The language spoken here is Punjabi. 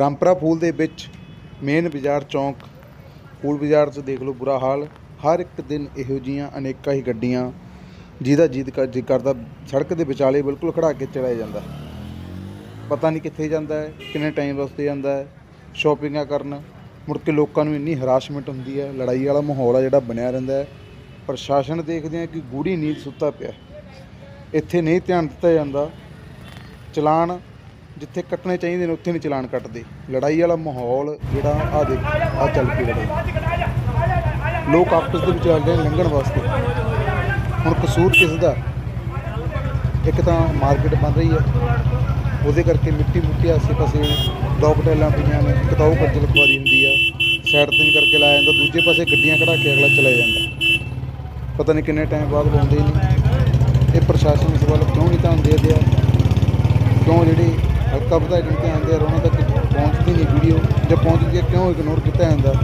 ਰਾਮਪਰਾ ਫੂਲ ਦੇ ਵਿੱਚ ਮੇਨ ਬਾਜ਼ਾਰ ਚੌਂਕ, ਫੂਲ ਬਾਜ਼ਾਰ 'ਚ ਦੇਖ ਲਓ ਬੁਰਾ ਹਾਲ। ਹਰ ਇੱਕ ਦਿਨ ਇਹੋ ਜੀਆਂ ਅਨੇਕਾਂ ਹੀ ਗੱਡੀਆਂ ਜਿਹਦਾ ਜੀਦ ਕਰ ਜੀ ਕਰਦਾ, ਸੜਕ ਦੇ ਵਿਚਾਲੇ ਬਿਲਕੁਲ ਖੜਾ ਕੇ ਚੜਾਇਆ ਜਾਂਦਾ। ਪਤਾ ਨਹੀਂ ਕਿੱਥੇ ਜਾਂਦਾ ਹੈ, ਕਿੰਨੇ ਟਾਈਮ ਵਾਸਤੇ ਜਾਂਦਾ ਹੈ, ਸ਼ਾਪਿੰਗਾਂ ਕਰਨ। ਮੁੜ ਕੇ ਲੋਕਾਂ ਨੂੰ ਇੰਨੀ ਹਰਾਸਮੈਂਟ ਹੁੰਦੀ ਹੈ, ਲੜਾਈ ਵਾਲਾ ਮਾਹੌਲ ਆ ਜਿਹੜਾ ਬਣਿਆ ਰਹਿੰਦਾ ਹੈ। ਪ੍ਰਸ਼ਾਸਨ ਦੇਖਦੇ ਆ ਕਿ ਗੂੜੀ ਨੀਂਦ ਸੁੱਤਾ ਪਿਆ ਇੱਥੇ ਨਹੀਂ ਧਿਆਨ ਦਿੱਤਾ ਜਾਂਦਾ। ਚਲਾਨ ਜਿੱਥੇ ਕੱਟਣੇ ਚਾਹੀਦੇ ਨੇ, ਉੱਥੇ ਨਹੀਂ ਚਲਾਨ ਕੱਟਦੇ। ਲੜਾਈ ਵਾਲਾ ਮਾਹੌਲ ਜਿਹੜਾ ਆ ਦੇਖ ਆ ਚੱਲ ਪਈ ਲੜਾਈ। ਲੋਕ ਆਪਸ ਦੇ ਵਿੱਚ ਲੜਦੇ ਲੰਘਣ ਵਾਸਤੇ। ਹੁਣ ਕਸੂਰ ਕਿਸ ਦਾ? ਇੱਕ ਤਾਂ ਮਾਰਕੀਟ ਬਣ ਰਹੀ ਹੈ। ਉਹਦੇ ਕਰਕੇ ਮਿੱਟੀ ਮੁੱਟੀ ਆਸੇ ਪਾਸੇ ਦੋ ਪਟੇਲਾਂ ਪਈਆਂ ਨੇ। ਇੱਕ ਤਾਂ ਉਹ ਖੱਜਲ ਖੁਆਰੀ ਹੁੰਦੀ ਆ। ਸਾਈਡ ਤੇ ਕਰਕੇ ਲਾਇਆ ਜਾਂਦਾ। ਦੂਜੇ ਪਾਸੇ ਗੱਡੀਆਂ ਕਢਾ ਕੇ ਅਗਲਾ ਚਲਾ ਜਾਂਦਾ। ਪਤਾ ਨਹੀਂ ਕਿੰਨੇ ਟਾਈਮ ਬਾਅਦ ਲਾਉਂਦੇ ਨੇ। ਇਹ ਪ੍ਰਸ਼ਾਸਨ ਇਸ ਵੱਲ ਕਿਉਂ ਨਹੀਂ ਧਿਆਨ ਦੇ ਰਿਹਾ? ਕਿਉਂ ਜਿਹੜੇ ਹਲਕਾ ਵਿਧਾਇਕ ਨੂੰ ਧਿਆਨ ਦੇ ਉਹਨਾਂ ਤੱਕ ਪਹੁੰਚਦੀ ਨਹੀਂ, ਵੀਡੀਓ ਜਾਂ ਪਹੁੰਚਦੀ ਹੈ, ਕਿਉਂ ਇਗਨੋਰ ਕੀਤਾ ਜਾਂਦਾ?